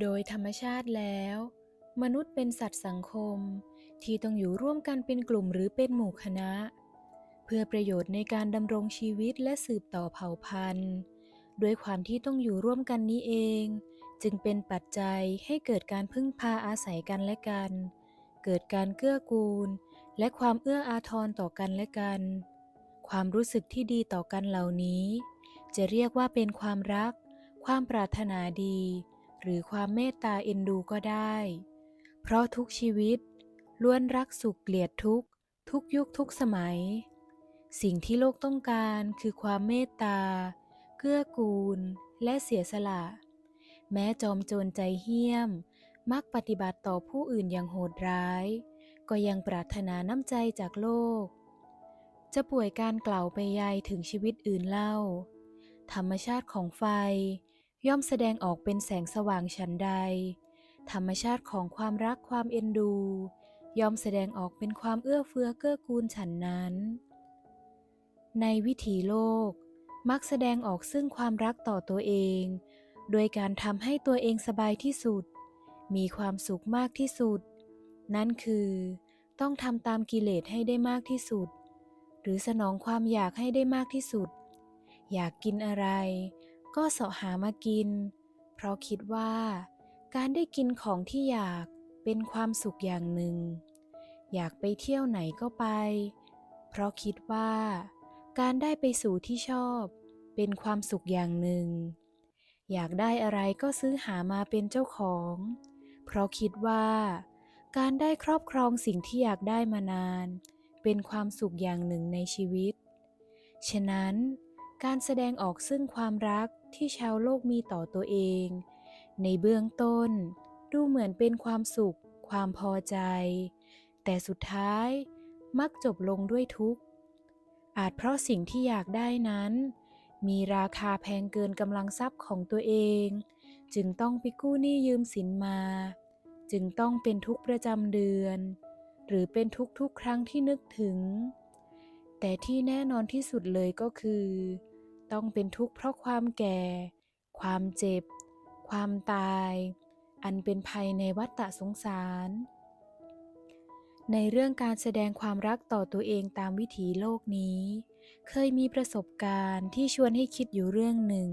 โดยธรรมชาติแล้ว มนุษย์เป็นสัตว์สังคมที่ต้องอยู่ร่วมกันเป็นกลุ่มหรือเป็นหมู่คณะ เพื่อประโยชน์ในการดำรงชีวิตและสืบต่อเผ่าพันธุ์ด้วยความที่ต้องอยู่ร่วมกันนี้เอง จึงเป็นปัจจัยให้เกิดการพึ่งพาอาศัยกันและกัน เกิดการเกื้อกูล และความเอื้ออาทรต่อกันและกัน ความรู้สึกที่ดีต่อกันเหล่านี้ จะเรียกว่าเป็นความรัก ความปรารถนาดี หรือความเมตตาเอ็นดูก็ได้ เพราะทุกชีวิตล้วนรักสุขเกลียดทุกทุกยุคทุกสมัย สิ่งที่โลกต้องการคือความเมตตา เกื้อกูล และเสียสละ แม้จอมโจรใจเหี้ยม มักปฏิบัติต่อผู้อื่นอย่างโหดร้าย ก็ยังปรารถนาน้ำใจจากโลก จะป่วยการกล่าวไปยายถึงชีวิตอื่นเล่า ธรรมชาติของไฟ ย่อมแสดงออกเป็นแสงสว่างฉันใด ธรรมชาติของความรักความเอ็นดู ย่อมแสดงออกเป็นความเอื้อเฟื้อเกื้อกูลฉันนั้น ในวิถีโลก มักแสดงออกซึ่งความรักต่อตัวเอง โดยการทำให้ตัวเองสบายที่สุด มีความสุขมากที่สุด นั่นคือ ต้องทำตามกิเลสให้ได้มากที่สุด หรือสนองความอยากให้ได้มากที่สุด อยากกินอะไร ก็เสาะหามากิน เพราะคิดว่า การได้กินของที่อยากเป็นความสุขอย่างหนึ่ง อยากไปเที่ยวไหนก็ไป เพราะคิดว่า การได้ไปสู่ที่ชอบ เป็นความสุขอย่างหนึ่ง อยากได้อะไรก็ซื้อหามาเป็นเจ้าของ เพราะคิดว่า การได้ครอบครองสิ่งที่อยากได้มานาน เป็นความสุขอย่างหนึ่งในชีวิต ฉะนั้น การแสดงออกซึ่งความรักที่ชาวโลกมีต่อตัวเอง ในเบื้องต้น ดูเหมือนเป็นความสุข ความพอใจ แต่สุดท้ายมักจบลงด้วยทุกข์ อาจเพราะสิ่งที่อยากได้นั้น มีราคาแพงเกินกำลังทรัพย์ของตัวเอง จึงต้องไปกู้หนี้ยืมสินมา จึงต้องเป็นทุกข์ประจำเดือน หรือเป็นทุกทุกๆครั้งที่นึกถึง แต่ที่แน่นอนที่สุดเลยก็คือ ต้องเป็นทุกข์เพราะความแก่ ความเจ็บ ความตาย อันเป็นภัยในวัฏฏะสงสาร ในเรื่องการแสดงความรักต่อตัวเองตามวิถีโลกนี้ เคยมีประสบการณ์ที่ชวนให้คิดอยู่เรื่องหนึ่ง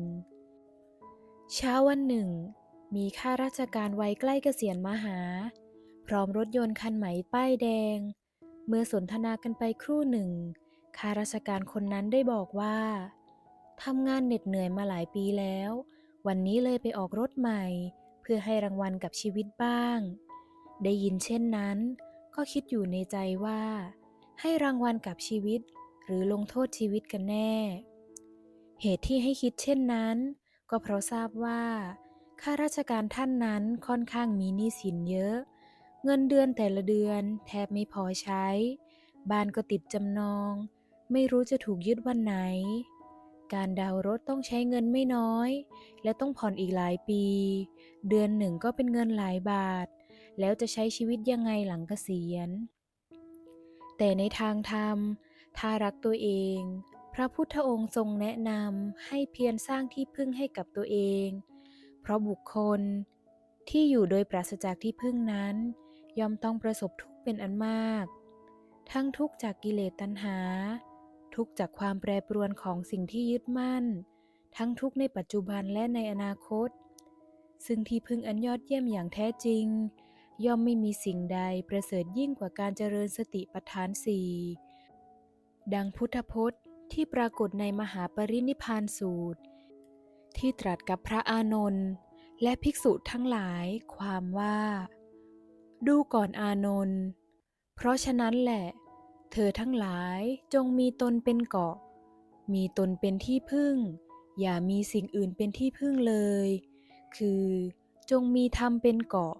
เช้าวันหนึ่ง มีข้าราชการวัยใกล้เกษียณมาหา พร้อมรถยนต์คันใหม่ป้ายแดง เมื่อสนทนากันไปครู่หนึ่งข้าราชการคนนั้นได้บอกว่า ทำงานเหน็ดเหนื่อยมาหลายปีแล้ว วันนี้เลยไปออกรถใหม่ เพื่อให้รางวัลกับชีวิตบ้าง ได้ยินเช่นนั้น ก็คิดอยู่ในใจว่า ให้รางวัลกับชีวิต หรือลงโทษชีวิตกันแน่ เหตุที่ให้คิดเช่นนั้น ก็เพราะทราบว่าข้าราชการท่านนั้นค่อนข้างมีหนี้สินเยอะ เงินเดือนแต่ละเดือนแทบไม่พอใช้ บ้านก็ติดจำนอง ไม่รู้จะถูกยึดวันไหน การดาวรถต้องใช้เงินไม่น้อย และต้องผ่อนอีกหลายปี เดือนหนึ่งก็เป็นเงินหลายบาท แล้วจะใช้ชีวิตยังไงหลังเกษียณ แต่ในทางธรรม ถ้ารักตัวเอง พระพุทธองค์ทรงแนะนำให้เพียรสร้างที่พึ่งให้กับตัวเอง เพราะบุคคลที่อยู่โดยปราศจากที่พึ่งนั้น ย่อมต้องประสบทุกข์เป็นอันมาก ทั้งทุกข์จากกิเลสตัณหา ทุกจากความแปรปรวนของสิ่งที่ยึดมั่น ทั้งทุกในปัจจุบันและในอนาคต ซึ่งที่พึ่งอันยอดเยี่ยมอย่างแท้จริง ย่อมไม่มีสิ่งใดประเสริฐยิ่งกว่าการเจริญสติปัฏฐานสี่ดังพุทธพจน์ที่ปรากฏในมหาปรินิพานสูตร ที่ตรัสกับพระอานนท์และภิกษุทั้งหลายความว่า ดูก่อนอานนท์เพราะฉะนั้นแหละ เธอทั้งหลายจงมีตนเป็นเกาะ มีตนเป็นที่พึ่ง อย่ามีสิ่งอื่นเป็นที่พึ่งเลย คือ จงมีธรรมเป็นเกาะ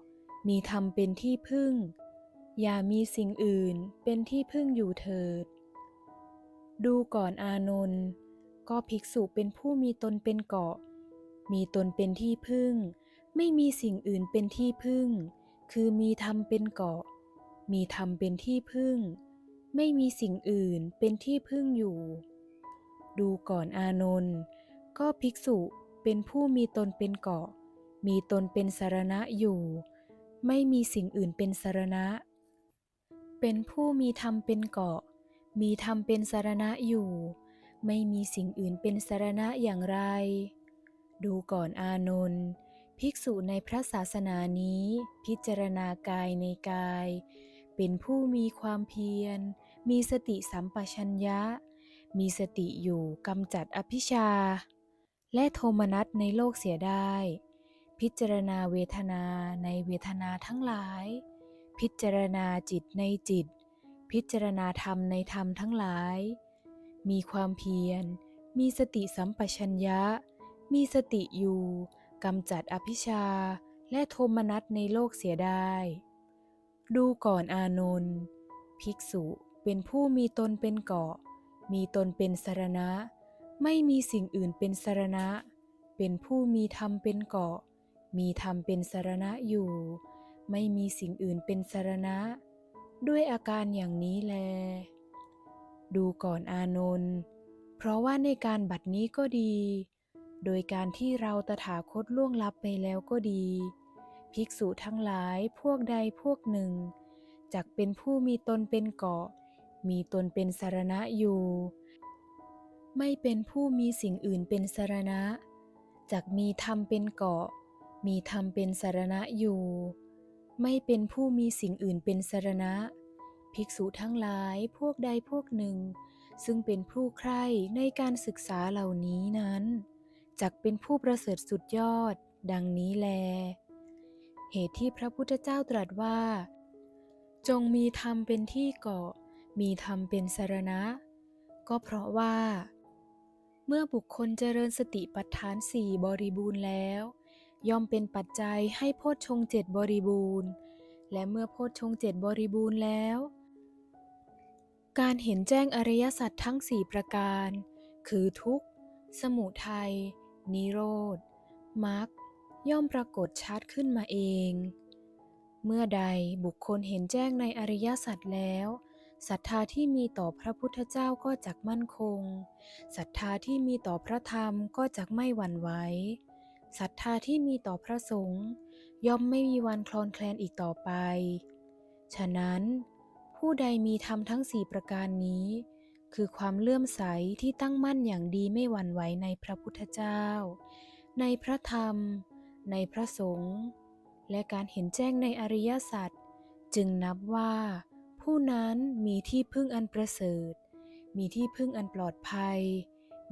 มีธรรมเป็นที่พึ่ง อย่ามีสิ่งอื่นเป็นที่พึ่งอยู่เถิด ดูก่อนอานนท์ก็ภิกษุเป็นผู้มีตนเป็นเกาะ มีตนเป็นที่พึ่ง ไม่มีสิ่งอื่นเป็นที่พึ่ง คือมีธรรมเป็นเกาะ มีธรรมเป็นที่พึ่ง ไม่มีสิ่งอื่นเป็นที่พึ่งอยู่ ดูก่อนอานนท์ก็ภิกษุเป็นผู้มีตนเป็นเกาะ มีตนเป็นสารณะอยู่ ไม่มีสิ่งอื่นเป็นสารณะ เป็นผู้มีธรรมเป็นเกาะ มีธรรมเป็นสารณะอยู่ ไม่มีสิ่งอื่นเป็นสารณะอย่างไร ดูก่อนอานนท์ภิกษุในพระศาสนานี้ พิจารณากายในกาย เป็นผู้มีความเพียร มีสติสัมปชัญญะ มีสติอยู่กำจัดอภิชา และโทมนัสในโลกเสียได้ พิจารณาเวทนาในเวทนาทั้งหลาย พิจารณาจิตในจิต พิจารณาธรรมในธรรมทั้งหลาย มีความเพียร มีสติสัมปชัญญะ มีสติอยู่กำจัดอภิชา และโทมนัสในโลกเสียได้ ดูก่อนอานนท์ภิกษุเป็นผู้มีตนเป็นเกาะ มีตนเป็นสารณะ ไม่มีสิ่งอื่นเป็นสารณะ เป็นผู้มีธรรมเป็นเกาะ มีธรรมเป็นสารณะอยู่ ไม่มีสิ่งอื่นเป็นสารณะ ด้วยอาการอย่างนี้แล ดูก่อนอานนท์เพราะว่าในการบัดนี้ก็ดี โดยการที่เราตถาคตล่วงลับไปแล้วก็ดี ภิกษุทั้งหลายพวกใดพวกหนึ่งจักเป็นผู้มีตนเป็นเกาะ มีตนเป็นสารณะอยู่ ไม่เป็นผู้มีสิ่งอื่นเป็นสารณะจักมีธรรมเป็นเกาะ มีธรรมเป็นสารณะอยู่ ไม่เป็นผู้มีสิ่งอื่นเป็นสารณะ ภิกษุทั้งหลายพวกใดพวกหนึ่ง ซึ่งเป็นผู้ใคร่ในการศึกษาเหล่านี้นั้นจักเป็นผู้ประเสริฐสุดยอด ดังนี้แล เหตุที่พระพุทธเจ้าตรัสว่า จงมีธรรมเป็นที่เกาะ มีธรรมเป็นสารณะ ก็เพราะว่า เมื่อบุคคลเจริญสติปัฏฐานสี่บริบูรณ์แล้ว ย่อมเป็นปัจจัยให้โพชฌงเจ็ดบริบูรณ์ และเมื่อโพชฌงเจ็ดบริบูรณ์แล้ว การเห็นแจ้งอริยสัจทั้งสี่ประการ คือทุกข์ สมุทัย นิโรธ มรรค ย่อมปรากฏชัดขึ้นมาเอง เมื่อใดบุคคลเห็นแจ้งในอริยสัจแล้วศรัทธาที่มีต่อพระพุทธเจ้าก็จักมั่นคงศรัทธาที่มีต่อพระธรรมก็จักไม่หวั่นไหวศรัทธาที่มีต่อพระสงฆ์ย่อมไม่มีวันคลอนแคลนอีกต่อไป ฉะนั้น ผู้ใดมีธรรมทั้งสี่ประการนี้ คือความเลื่อมใสที่ตั้งมั่นอย่างดีไม่หวั่นไหวในพระพุทธเจ้า ในพระธรรม ในพระสงฆ์และการเห็นแจ้งในอริยสัจจึงนับว่า ผู้นั้นมีที่พึ่งอันประเสริฐ มีที่พึ่งอันปลอดภัย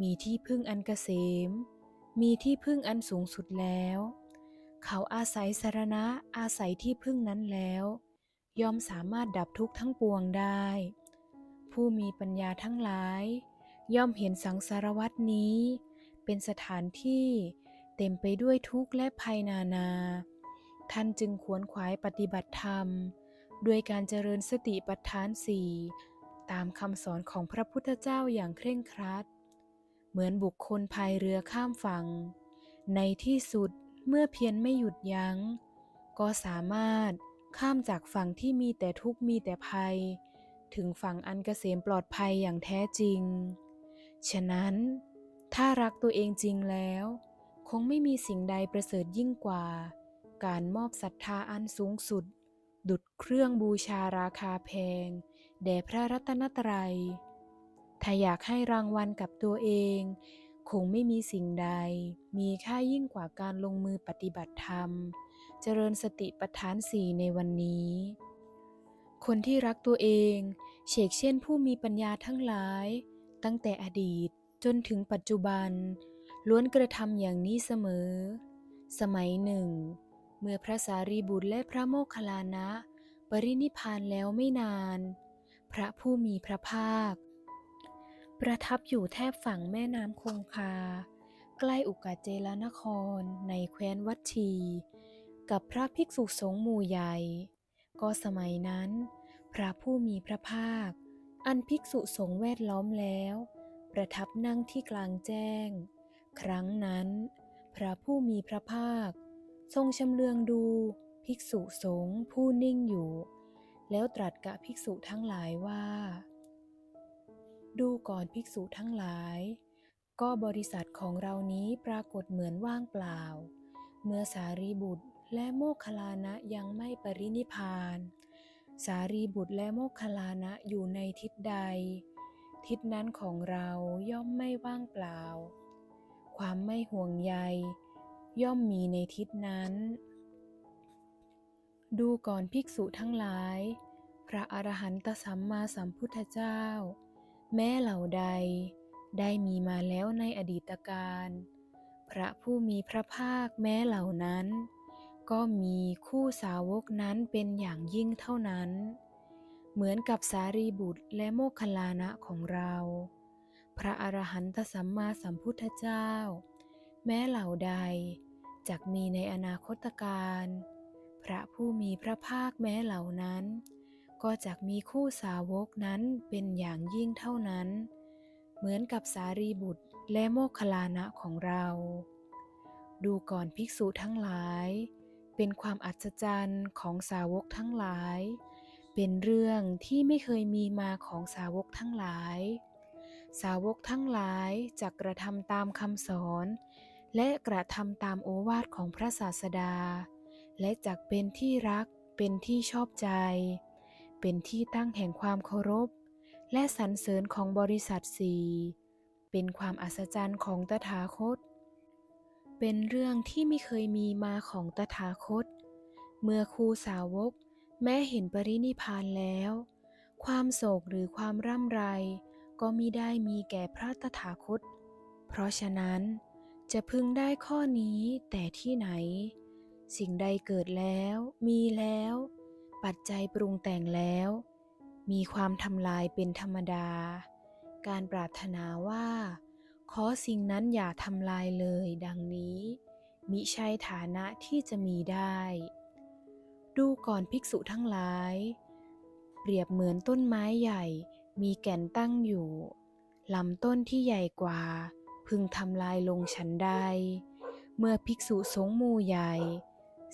มีที่พึ่งอันเกษม มีที่พึ่งอันสูงสุดแล้ว เขาอาศัยสารณะอาศัยที่พึ่งนั้นแล้วย่อมสามารถดับทุกข์ทั้งปวงได้ ผู้มีปัญญาทั้งหลาย ย่อมเห็นสังสารวัตนี้ เป็นสถานที่ เต็มไปด้วยทุกข์และภัยนานา ท่านจึงขวนขวายปฏิบัติธรรม ด้วยการเจริญสติปัฏฐานสี่ตามคำสอนของพระพุทธเจ้าอย่างเคร่งครัด เหมือนบุคคลพายเรือข้ามฝั่ง ในที่สุดเมื่อเพียรไม่หยุดยัง้ง ก็สามารถข้ามจากฝั่งที่มีแต่ทุกข์มีแต่ภัย ถึงฝั่งอันเกษมปลอดภัยอย่างแท้จริง ฉะนั้น ถ้ารักตัวเองจริงแล้ว คงไม่มีสิ่งใดประเสริฐยิ่งกว่า การมอบศรัทธาอันสูงสุด ดุดเครื่องบูชาราคาแพง แด่พระรัตนตรัย ถ้าอยากให้รางวัลกับตัวเอง คงไม่มีสิ่งใด มีค่ายิ่งกว่าการลงมือปฏิบัติธรรม เจริญสติปัฏฐานสี่ในวันนี้ คนที่รักตัวเองเชกเช่นผู้มีปัญญาทั้งหลาย ตั้งแต่อดีตจนถึงปัจจุบัน ล้วนกระทำอย่างนี้เสมอ สมัยหนึ่ง เมื่อพระสารีบุตรและพระโมคคัลลานะ ปรินิพานแล้วไม่นาน พระผู้มีพระภาค ประทับอยู่แทบฝั่งแม่น้ำคงคา ใกล้อุกาเจลนครในแคว้นวัชี กับพระภิกษุสงฆ์หมู่ใหญ่ ก็สมัยนั้น พระผู้มีพระภาค อันภิกษุสงฆ์แวดล้อมแล้ว ประทับนั่งที่กลางแจ้ง ครั้งนั้น พระผู้มีพระภาค ทรงชำเลืองดูภิกษุสงฆ์ผู้นิ่งอยู่ แล้วตรัสกับภิกษุทั้งหลายว่า ดูก่อนภิกษุทั้งหลาย ก็บริษัทของเรานี้ปรากฏเหมือนว่างเปล่า เมื่อสารีบุตรและโมคคลานะยังไม่ปรินิพาน สารีบุตรและโมคคลานะอยู่ในทิศใด ทิศนั้นของเราย่อมไม่ว่างเปล่า ความไม่ห่วงใย ย่อมมีในทิศนั้น ดูก่อนภิกษุทั้งหลาย พระอรหันตสัมมาสัมพุทธเจ้า แม้เหล่าใด ได้มีมาแล้วในอดีตการพระผู้มีพระภาคแม้เหล่านั้น ก็มีคู่สาวกนั้นเป็นอย่างยิ่งเท่านั้น เหมือนกับสารีบุตรและโมคคัลลานะของเรา พระอรหันตสัมมาสัมพุทธเจ้า แม้เหล่าใดจักมีในอนาคตการ พระผู้มีพระภาคแม้เหล่านั้น ก็จักมีคู่สาวกนั้นเป็นอย่างยิ่งเท่านั้น เหมือนกับสารีบุตรและโมคลานะของเรา ดูก่อนภิกษุทั้งหลาย เป็นความอัศจรรย์ของสาวกทั้งหลาย เป็นเรื่องที่ไม่เคยมีมาของสาวกทั้งหลาย สาวกทั้งหลายจะกระทำตามคำสอน และกระทำตามโอวาทของพระศาสดา และจักเป็นที่รัก เป็นที่ชอบใจ เป็นที่ตั้งแห่งความเคารพ และสรรเสริญของบริษัทสีเป็นความอัศจรรย์ของตถาคต เป็นเรื่องที่ไม่เคยมีมาของตถาคต เมื่อครูสาวก แม้เห็นปรินิพานแล้ว ความโศกหรือความร่ำไร ก็มิได้มีแก่พระตถาคต เพราะฉะนั้นจะพึงได้ข้อนี้แต่ที่ไหน สิ่งใดเกิดแล้ว มีแล้ว ปัจจัยปรุงแต่งแล้ว มีความทำลายเป็นธรรมดา การปรารถนาว่า ขอสิ่งนั้นอย่าทำลายเลยดังนี้ มิใช่ฐานะที่จะมีได้ ดูก่อนภิกษุทั้งหลาย เปรียบเหมือนต้นไม้ใหญ่ มีแก่นตั้งอยู่ลำต้นที่ใหญ่กว่า พึงทำลายลงฉันใด เมื่อภิกษุสงฆ์หมู่ใหญ่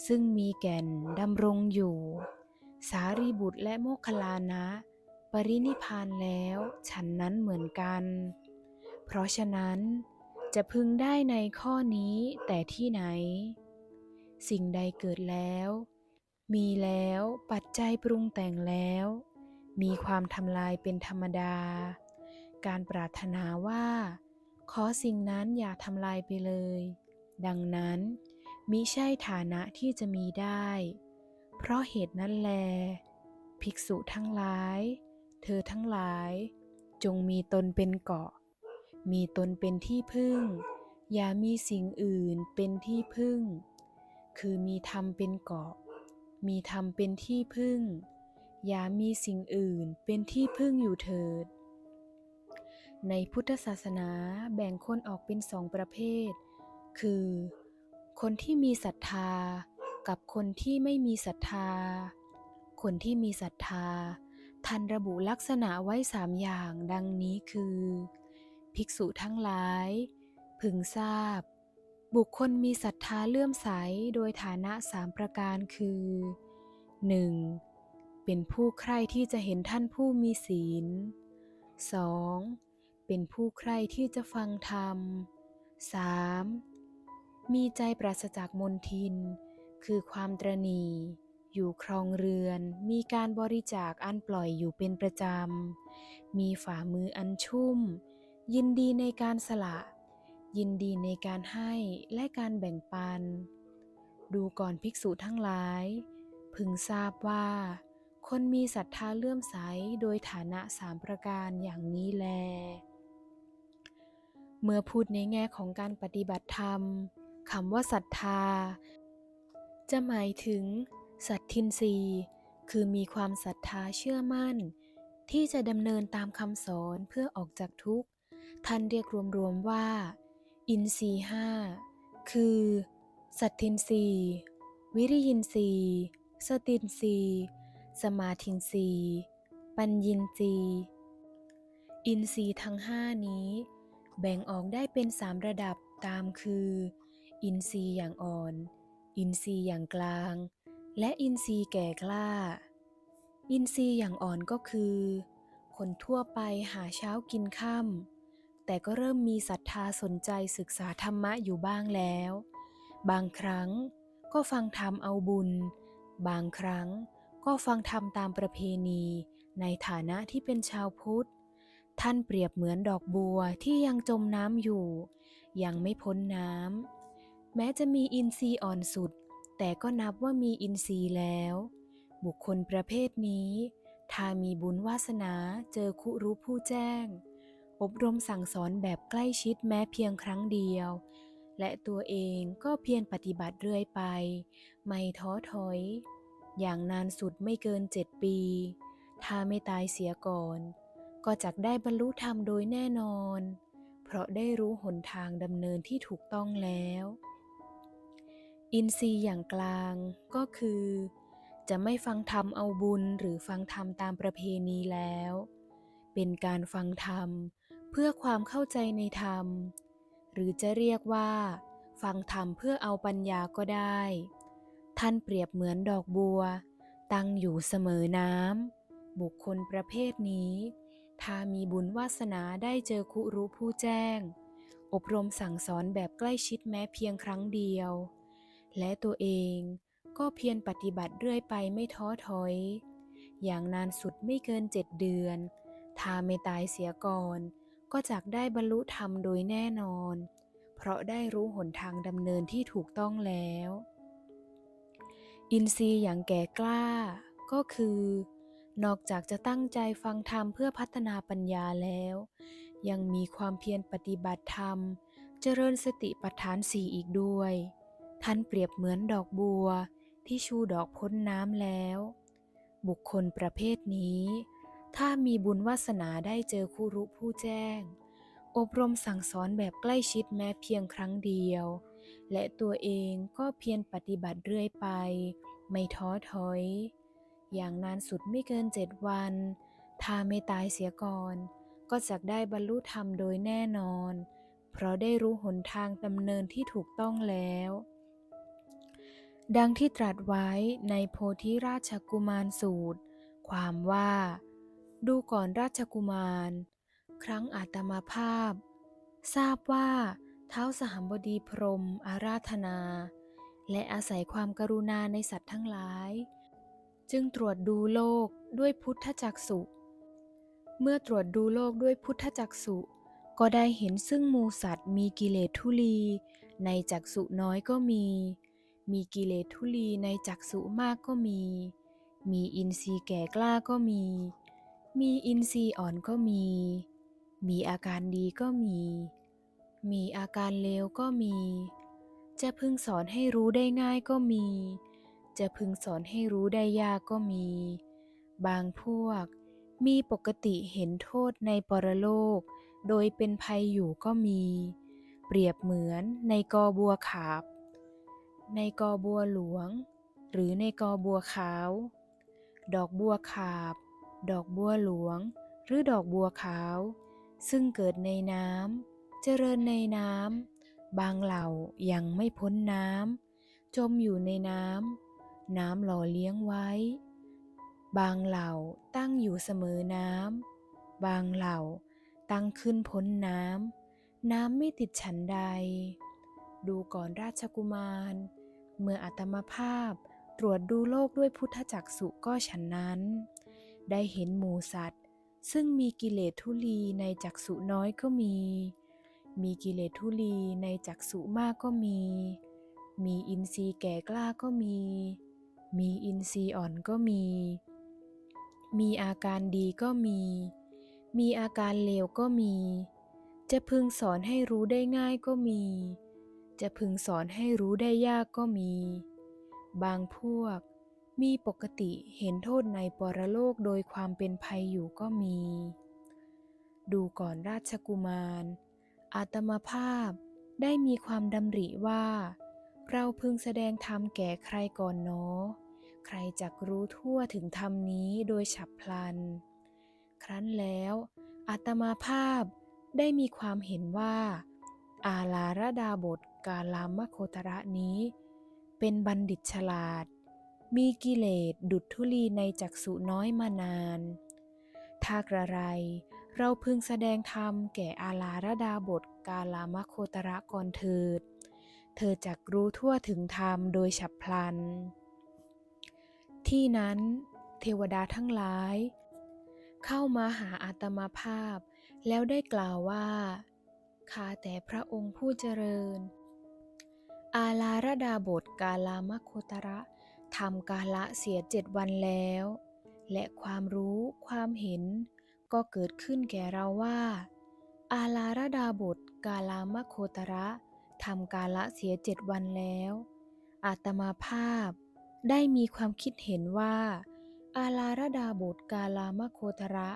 ซึ่งมีแก่นดำรงอยู่ สารีบุตรและโมคคลานะ ปรินิพพานแล้วฉันนั้นเหมือนกัน เพราะฉะนั้นจะพึงได้ในข้อนี้แต่ที่ไหน สิ่งใดเกิดแล้ว มีแล้วปัจจัยปรุงแต่งแล้ว มีความทำลายเป็นธรรมดา การปรารถนาว่า ขอสิ่งนั้นอย่าทำลายไปเลย ดังนั้นมิใช่ฐานะที่จะมีได้ เพราะเหตุนั้นแล ภิกษุทั้งหลาย เธอทั้งหลาย จงมีตนเป็นเกาะ มีตนเป็นที่พึ่ง อย่ามีสิ่งอื่นเป็นที่พึ่ง คือมีธรรมเป็นเกาะ มีธรรมเป็นที่พึ่ง อย่ามีสิ่งอื่นเป็นที่พึ่งอยู่เถิด ในพุทธศาสนาแบ่งคนออกเป็นสองประเภท คือ คนที่มีศรัทธา กับคนที่ไม่มีศรัทธา คนที่มีศรัทธาท่านระบุลักษณะไว้สามอย่างดังนี้คือ ภิกษุทั้งหลาย พึงทราบ บุคคลมีศรัทธาเลื่อมใสโดยฐานะสามประการคือ 1. เป็นผู้ใคร่ที่จะเห็นท่านผู้มีศีล 2. เป็นผู้ใคร่ที่จะฟังธรรม 3. มีใจปราศจากมนทิน คือความตรณีอยู่ครองเรือน มีการบริจาคอันปล่อยอยู่เป็นประจำ มีฝ่ามืออันชุ่ม ยินดีในการสละ ยินดีในการให้และการแบ่งปัน ดูก่อนภิกษุทั้งหลาย พึงทราบว่า คนมีศรัทธาเลื่อมใสโดยฐานะสามประการอย่างนี้แล เมื่อพูดในแง่ของการปฏิบัติธรรมคำว่าศรัทธา จะหมายถึง สัตทินรีคือมีความศรัทธาเชื่อมั่น ที่จะดำเนินตามคำสอนเพื่อออกจากทุกข์ ท่านเรียกรวมๆว่า อินทรีห้าคือ สัตทินรีวิริยินรีสตินรี สมาธินรีปัญญินรีอินทรีย์ทั้งห้านี้ แบ่งออกได้เป็นสามระดับตามคือ อินทรีย์อย่างอ่อน อินทรีย์อย่างกลาง และอินทรีย์แก่กล้า อินทรีย์อย่างอ่อนก็คือ คนทั่วไปหาเช้ากินค่ำแต่ก็เริ่มมีศรัทธาสนใจศึกษาธรรมะอยู่บ้างแล้ว บางครั้งก็ฟังธรรมเอาบุญ บางครั้ง ก็ฟังธรรมตามประเพณีในฐานะที่เป็นชาวพุทธ ท่านเปรียบเหมือนดอกบัวที่ยังจมน้ำอยู่ ยังไม่พ้นน้ำแม้จะมีอินทรีย์อ่อนสุด แต่ก็นับว่ามีอินทรีย์แล้ว บุคคลประเภทนี้ ถ้ามีบุญวาสนาเจอคุรู้ผู้แจ้ง อบรมสั่งสอนแบบใกล้ชิดแม้เพียงครั้งเดียว และตัวเองก็เพียรปฏิบัติเรื่อยไป ไม่ท้อถอย อย่างนานสุดไม่เกินเจ็ดปี ถ้าไม่ตายเสียก่อน ก็จักได้บรรลุธรรมโดยแน่นอน เพราะได้รู้หนทางดำเนินที่ถูกต้องแล้ว อินทรีย์อย่างกลางก็คือ จะไม่ฟังธรรมเอาบุญหรือฟังธรรมตามประเพณีแล้ว เป็นการฟังธรรมเพื่อความเข้าใจในธรรม หรือจะเรียกว่า ฟังธรรมเพื่อเอาปัญญาก็ได้ ท่านเปรียบเหมือนดอกบัว ตั้งอยู่เสมอน้ำ บุคคลประเภทนี้ ถ้ามีบุญวาสนาได้เจอคุรู้ผู้แจ้ง อบรมสั่งสอนแบบใกล้ชิดแม้เพียงครั้งเดียว และตัวเองก็เพียรปฏิบัติเรื่อยไปไม่ท้อถอย อย่างนานสุดไม่เกินเจ็ดเดือน ถ้าไม่ตายเสียก่อน ก็จักได้บรรลุธรรมโดยแน่นอน เพราะได้รู้หนทางดำเนินที่ถูกต้องแล้ว อินทรีย์อย่างแก่กล้า ก็คือ นอกจากจะตั้งใจฟังธรรมเพื่อพัฒนาปัญญาแล้ว ยังมีความเพียรปฏิบัติธรรม เจริญสติปัฏฐานสี่อีกด้วย ท่านเปรียบเหมือนดอกบัวที่ชูดอกพ้นน้ำแล้ว บุคคลประเภทนี้ ถ้ามีบุญวาสนาได้เจอครูรู้ผู้แจ้ง อบรมสั่งสอนแบบใกล้ชิดแม้เพียงครั้งเดียว และตัวเองก็เพียรปฏิบัติเรื่อยไป ไม่ท้อถอย อย่างนานสุดไม่เกินเจ็ดวัน ถ้าไม่ตายเสียก่อน ก็จะได้บรรลุธรรมโดยแน่นอน เพราะได้รู้หนทางดำเนินที่ถูกต้องแล้ว ดังที่ตรัสไว้ในโพธิราชกุมารสูตร ความว่า ดูก่อนราชกุมาร ครั้งอาตมาภาพ ทราบว่าเท้าสหัมบดีพรมอาราธนา และอาศัยความกรุณาในสัตว์ทั้งหลาย จึงตรวจดูโลกด้วยพุทธจักสุ เมื่อตรวจดูโลกด้วยพุทธจักสุก็ได้เห็นซึ่งมูสัตว์มีกิเลสทุลี ในจักสุน้อยก็มี มีกิเลสทุลีในจักสุมากก็มี มีอินทรีย์แก่กล้าก็มี มีอินทรีย์อ่อนก็มี มีอาการดีก็มี มีอาการเลวก็มี จะพึงสอนให้รู้ได้ง่ายก็มี จะพึงสอนให้รู้ได้ยากก็มี บางพวกมีปกติเห็นโทษในปรโลก โดยเป็นภัยอยู่ก็มี เปรียบเหมือนในกอบัวขาบ ในกอบัวหลวง หรือในกอบัวขาว ดอกบัวขาบ ดอกบัวหลวง หรือดอกบัวขาว ซึ่งเกิดในน้ำเจริญในน้ำ บางเหล่ายังไม่พ้นน้ำจมอยู่ในน้ำน้ำหล่อเลี้ยงไว้ บางเหล่าตั้งอยู่เสมอน้ำบางเหล่าตั้งขึ้นพ้นน้ำน้ำไม่ติดฉันใด ดูก่อนราชกุมาร เมื่ออาตมาภาพตรวจดูโลกด้วยพุทธจักสุก็ฉันนั้น ได้เห็นหมูสัตว์ ซึ่งมีกิเลสทุลีในจักสุน้อยก็มี มีกิเลสทุลีในจักสุมากก็มี มีอินทรีย์แก่กล้าก็มี มีอินทรีย์อ่อนก็มี มีอาการดีก็มี มีอาการเลวก็มี จะพึงสอนให้รู้ได้ง่ายก็มี จะพึงสอนให้รู้ได้ยากก็มี บางพวกมีปกติเห็นโทษในปรโลกโดยความเป็นภัยอยู่ก็มี ดูก่อนราชกุมาร อาตมาภาพได้มีความดำริว่า เราพึงแสดงธรรมแก่ใครก่อนเนาะใครจักรู้ทั่วถึงธรรมนี้โดยฉับพลัน ครั้นแล้วอาตมาภาพได้มีความเห็นว่า อาลาระดาบทกาลามโคตระนี้ เป็นบัณฑิตฉลาด มีกิเลสดุดทุลีในจักสุน้อยมานาน ถ้ากระไร เราพึงแสดงธรรมแก่อาลาระดาบทกาลามโคตระก่อนเถิด เธอจักรู้ทั่วถึงธรรมโดยฉับพลัน ที่นั้น เทวดาทั้งหลาย เข้ามาหาอาตมาภาพ แล้วได้กล่าวว่าข้าแต่พระองค์ผู้เจริญ อาลาระดาบทกาลามโคตระทำกาละเสียเจ็ดวันแล้ว และความรู้ความเห็น ก็เกิดขึ้นแก่เราว่า อาลาระดาบทกาลามโคตระทำกาละเสียเจ็ดวันแล้ว อาตมาภาพได้มีความคิดเห็นว่า อาลาระดาบทกาลามโคตระ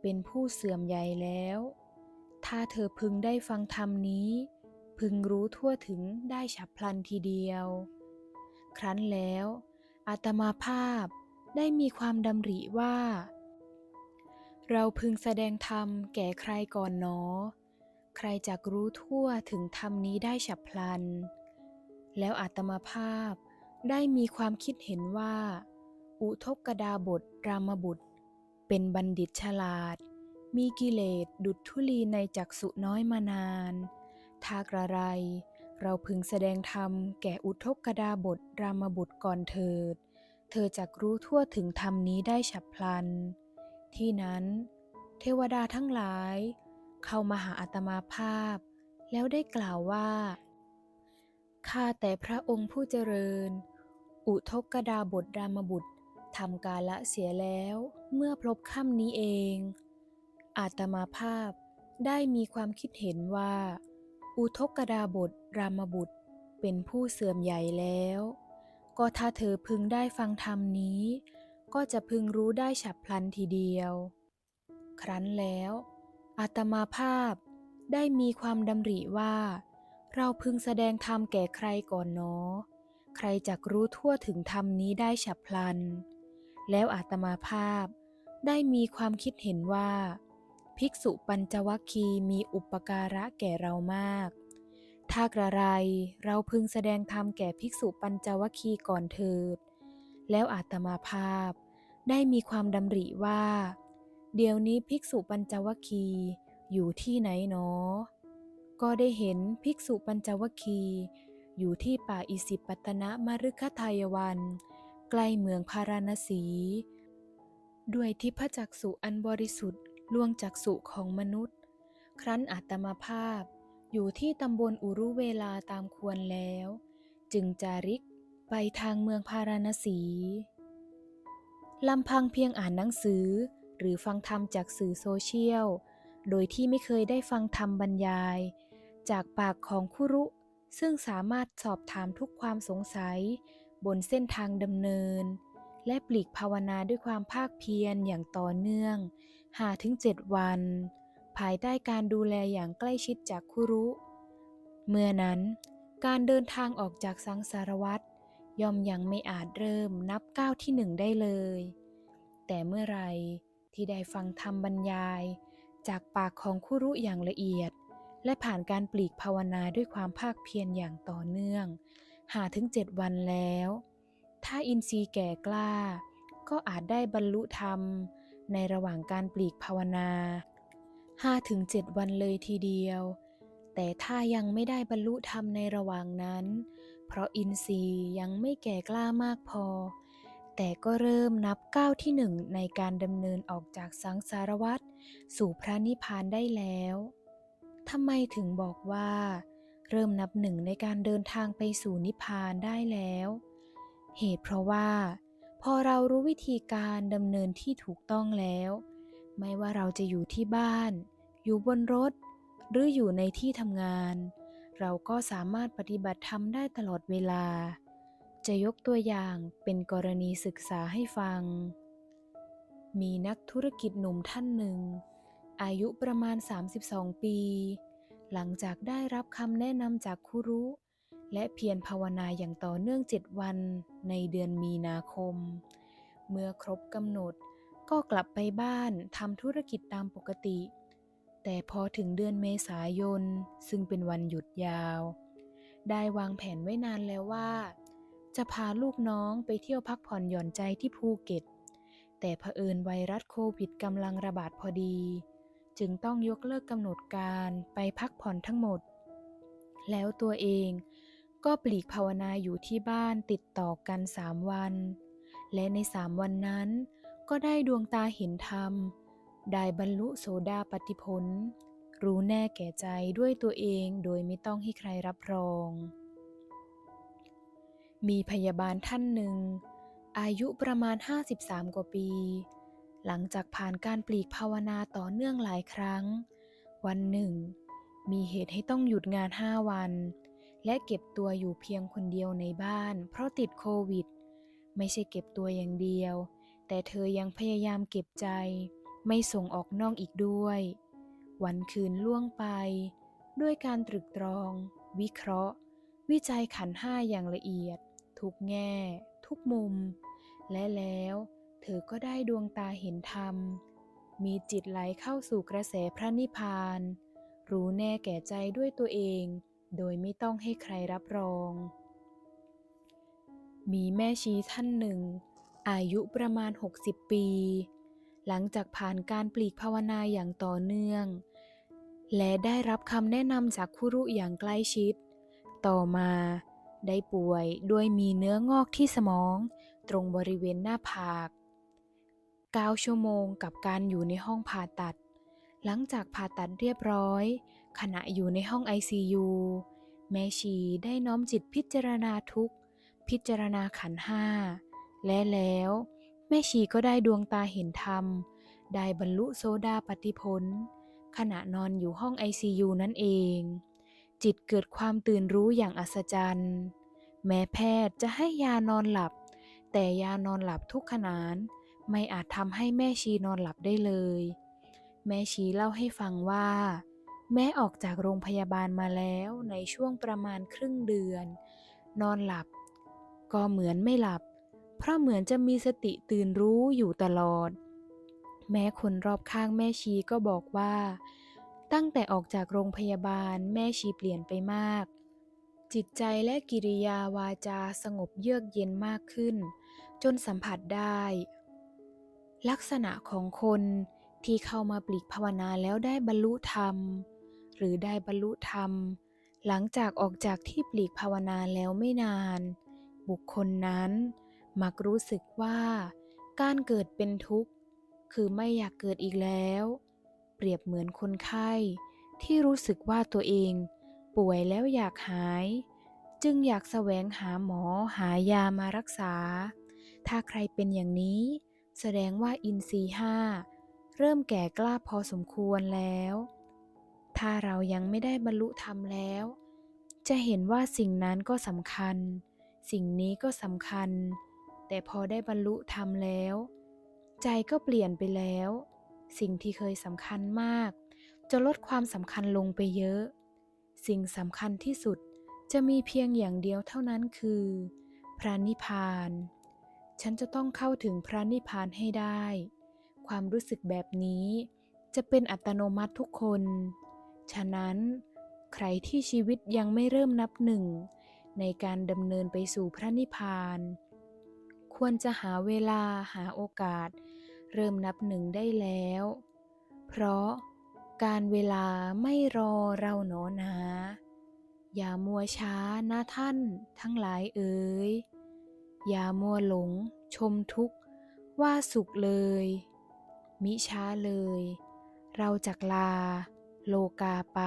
เป็นผู้เสื่อมใหญ่แล้ว ถ้าเธอพึงได้ฟังธรรมนี้ พึงรู้ทั่วถึงได้ฉับพลันทีเดียว ครั้นแล้วอาตมาภาพได้มีความดำริว่า เราพึงแสดงธรรมแก่ใครก่อนหนอ ใครจะรู้ทั่วถึงธรรมนี้ได้ฉับพลัน แล้วอาตมาภาพได้มีความคิดเห็นว่า อุทกดาบทรามบุตร เป็นบัณฑิตฉลาด มีกิเลสดุจธุลีในจักสุน้อยมานานทากระไร เราพึงแสดงธรรมแก่อุทกดาบทรามบุตรก่อนเถิด เธอจักรู้ทั่วถึงธรรมนี้ได้ฉับพลัน ที่นั้น เทวดาทั้งหลาย เข้ามาหาอาตมาภาพ แล้วได้กล่าวว่า ข้าแต่พระองค์ผู้เจริญ อุทกดาบทรามบุตรทำกาละเสียแล้วเมื่อพลบค่ำนี้เอง อาตมาภาพได้มีความคิดเห็นว่า อุทกดาบทรามบุตรเป็นผู้เสื่อมใหญ่แล้ว ก็ถ้าเธอพึงได้ฟังธรรมนี้ ก็จะพึงรู้ได้ฉับพลันทีเดียว ครั้นแล้วอาตมาภาพได้มีความดำริว่า เราพึงแสดงธรรมแก่ใครก่อนเนาะใครจักรู้ทั่วถึงธรรมนี้ได้ฉับพลัน แล้วอาตมาภาพได้มีความคิดเห็นว่า ภิกษุปัญจวัคคีมีอุปการะแก่เรามาก ถ้ากระไรเราพึงแสดงธรรมแก่ภิกษุปัญจวัคคีก่อนเถิด แล้วอาตมาภาพ ได้มีความดำริว่า เดี๋ยวนี้ภิกษุปัญจวคีอยู่ที่ไหนหนอ ก็ได้เห็นภิกษุปัญจวคีอยู่ที่ป่าอิสิปตนะมฤคทายวัน ใกล้เมืองพาราณสี ด้วยทิพจักษุอันบริสุทธิ์ล่วงจักษุของมนุษย์ ครั้นอาตมาภาพอยู่ที่ตำบลอุรุเวลาตามควรแล้ว จึงจาริกไปทางเมืองพาราณสี ลำพังเพียงอ่านหนังสือ หรือฟังธรรมจากสื่อโซเชียล โดยที่ไม่เคยได้ฟังธรรมบรรยาย จากปากของคุรุ ซึ่งสามารถสอบถามทุกความสงสัย บนเส้นทางดำเนิน และปลีกภาวนาด้วยความภาคเพียรอย่างต่อเนื่องหาถึงเจ็ดวัน ภายใต้การดูแลอย่างใกล้ชิดจากคุรุ เมื่อนั้นการเดินทางออกจากสังสารวัตร ย่อมยังไม่อาจเริ่มนับก้าวที่หนึ่งได้เลย แต่เมื่อไรที่ได้ฟังธรรมบรรยาย จากปากของคุรุอย่างละเอียด และผ่านการปลีกภาวนาด้วยความภาคเพียรอย่างต่อเนื่อง หาถึงเจ็ดวันแล้ว ถ้าอินทรีย์แก่กล้า ก็อาจได้บรรลุธรรม ในระหว่างการปลีกภาวนาห้าถึงเจ็ดวันเลยทีเดียว แต่ถ้ายังไม่ได้บรรลุธรรมในระหว่างนั้น เพราะอินทรีย์ยังไม่แก่กล้ามากพอ แต่ก็เริ่มนับก้าวที่หนึ่งในการดำเนินออกจากสังสารวัฏสู่พระนิพพานได้แล้วทำไมถึงบอกว่า เริ่มนับหนึ่งในการเดินทางไปสู่นิพพานได้แล้ว เหตุเพราะว่า พอเรารู้วิธีการดำเนินที่ถูกต้องแล้ว ไม่ว่าเราจะอยู่ที่บ้าน อยู่บนรถ หรืออยู่ในที่ทำงาน เราก็สามารถปฏิบัติธรรมได้ตลอดเวลา จะยกตัวอย่างเป็นกรณีศึกษาให้ฟัง มีนักธุรกิจหนุ่มท่านหนึ่ง อายุประมาณ 32 ปี หลังจากได้รับคำแนะนำจากครูรุ และเพียรภาวนาอย่างต่อเนื่องเจ็ดวันในเดือนมีนาคม เมื่อครบกำหนดก็กลับไปบ้านทำธุรกิจตามปกติ แต่พอถึงเดือนเมษายน ซึ่งเป็นวันหยุดยาว ได้วางแผนไว้นานแล้วว่า จะพาลูกน้องไปเที่ยวพักผ่อนหย่อนใจที่ภูเก็ต แต่เผอิญไวรัสโควิดกำลังระบาดพอดี จึงต้องยกเลิกกำหนดการไปพักผ่อนทั้งหมด แล้วตัวเองก็ปลีกภาวนาอยู่ที่บ้านติดต่อกันสามวัน และในสามวันนั้นก็ได้ดวงตาเห็นธรรม ได้บรรลุโสดาปติผล รู้แน่แก่ใจด้วยตัวเองโดยไม่ต้องให้ใครรับรอง มีพยาบาลท่านหนึ่ง อายุประมาณ 53 กว่าปี หลังจากผ่านการปลีกภาวนาต่อเนื่องหลายครั้ง วันหนึ่ง มีเหตุให้ต้องหยุดงาน 5 วัน และเก็บตัวอยู่เพียงคนเดียวในบ้าน เพราะติดโควิด ไม่ใช่เก็บตัวอย่างเดียว แต่เธอยังพยายามเก็บใจ ไม่ส่งออกนอกอีกด้วย วันคืนล่วงไป ด้วยการตรึกตรอง วิเคราะห์ วิจัยขันห้าอย่างละเอียด ทุกแง่ ทุกมุม และแล้วเธอก็ได้ดวงตาเห็นธรรม มีจิตไหลเข้าสู่กระแสพระนิพพาน รู้แน่แก่ใจด้วยตัวเอง โดยไม่ต้องให้ใครรับรอง มีแม่ชีท่านหนึ่ง อายุประมาณ 60 ปี หลังจากผ่านการปลีกภาวนาอย่างต่อเนื่อง และได้รับคำแนะนำจากคุรุอย่างใกล้ชิด ต่อมาได้ป่วยด้วยมีเนื้องอกที่สมอง ตรงบริเวณหน้าผาก9ชั่วโมงกับการอยู่ในห้องผ่าตัด หลังจากผ่าตัดเรียบร้อย ขณะอยู่ในห้อง ICU แม่ชีได้น้อมจิตพิจารณาทุกพิจารณาขันห้าและแล้ว ม่ชีก็ได้ดวงตาเห็นธรรม ได้บรรลุโซดาปฏิผลขณะนอนอยู่ห้อง ICU นั่นเอง จิตเกิดความตื่นรู้อย่างอัศจรรย์ แม้แพทย์จะให้ยานอนหลับ แต่ยานอนหลับทุกขนาน ไม่อาจทำให้แม่ชีนอนหลับได้เลย แม่ชีเล่าให้ฟังว่า แม้ออกจากโรงพยาบาลมาแล้วในช่วงประมาณครึ่งเดือน นอนหลับ ก็เหมือนไม่หลับ เพราะเหมือนจะมีสติตื่นรู้อยู่ตลอด แม้คนรอบข้างแม่ชีก็บอกว่า ตั้งแต่ออกจากโรงพยาบาลแม่ชีเปลี่ยนไปมาก จิตใจและกิริยาวาจาสงบเยือกเย็นมากขึ้น จนสัมผัสได้ ลักษณะของคนที่เข้ามาปลีกภาวนาแล้วได้บรรลุธรรม หรือได้บรรลุธรรม หลังจากออกจากที่ปลีกภาวนาแล้วไม่นาน บุคคลนั้น มักรู้สึกว่าการเกิดเป็นทุกข์ คือไม่อยากเกิดอีกแล้ว เปรียบเหมือนคนไข้ที่รู้สึกว่าตัวเอง ป่วยแล้วอยากหาย จึงอยากแสวงหาหมอหายามารักษา ถ้าใครเป็นอย่างนี้ แสดงว่าอินทรีห้าเริ่มแก่กล้าพอสมควรแล้ว ถ้าเรายังไม่ได้บรรลุธรรมแล้ว จะเห็นว่าสิ่งนั้นก็สำคัญ สิ่งนี้ก็สำคัญ แต่พอได้บรรลุธรรมแล้ว ใจก็เปลี่ยนไปแล้ว สิ่งที่เคยสำคัญมาก จะลดความสำคัญลงไปเยอะ สิ่งสำคัญที่สุดจะมีเพียงอย่างเดียวเท่านั้นคือ พระนิพพาน ฉันจะต้องเข้าถึงพระนิพพานให้ได้ ความรู้สึกแบบนี้จะเป็นอัตโนมัติทุกคน ฉะนั้น ใครที่ชีวิตยังไม่เริ่มนับหนึ่ง ในการดำเนินไปสู่พระนิพพาน ควรจะหาเวลาหาโอกาส เริ่มนับหนึ่งได้แล้ว เพราะการเวลาไม่รอเราหนอนาอย่ามัวช้านะท่านทั้งหลายเอ๋ย อย่ามัวหลง ชมทุกข์ว่าสุขเลย มิช้าเลย เราจักลา โลกาไป